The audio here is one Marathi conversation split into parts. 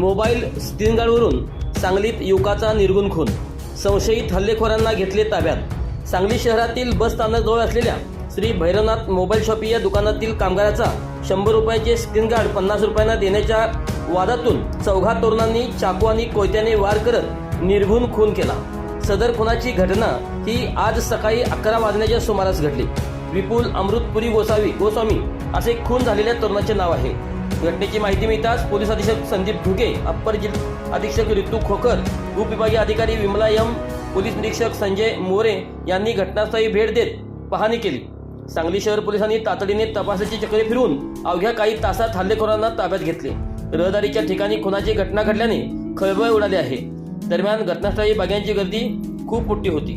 मोबाईल स्क्रीनगार्डवरून सांगलीत युवकाचा निर्गुण खून. संशयित हल्लेखोरांना घेतले ताब्यात. सांगली शहरातील बस स्थानकजवळ असलेल्या श्री भैरवनाथ मोबाईल शॉपी या दुकानातील कामगाराचा शंभर रुपयाचे स्क्रीन गार्ड पन्नास रुपयांना देण्याच्या वादातून चौघा तरुणांनी चाकू आणि कोयत्याने वार करत निर्घुण खून केला. सदर खुनाची घटना ही आज सकाळी अकरा वाजण्याच्या सुमारास घडली. विपुल अमृतपुरी गोसावी गोस्वामी असे खून झालेल्या तरुणाचे नाव आहे. घटनेची माहिती मिळताच पोलीस अधीक्षक संदीप घुगे अप्पर जिल्हा अधीक्षक ऋतू खोकर उपविभागीय अधिकारी विमला यम पोलीस निरीक्षक संजय मोरे यांनी घटनास्थळी भेट देत पाहणी केली. सांगली शहर पोलिसांनी तातडीने तपासाची चक्रे फिरून अवघ्या काही तासात हल्लेखोरांना ताब्यात घेतले. रहदारीच्या ठिकाणी खुनाची घटना घडल्याने खळबळ उडाली आहे. दरम्यान घटनास्थळी बाग्यांची गर्दी खूप मोठी होती.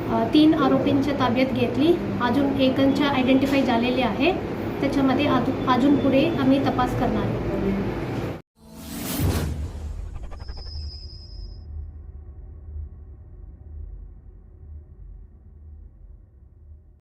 तीन आरोपींच्या ताब्यात घेतली. अजून एकांच्या आयडेंटिफाय झालेले आहे. त्याच्यामध्ये अजून अजून पुढे आम्ही तपास करणार. आहे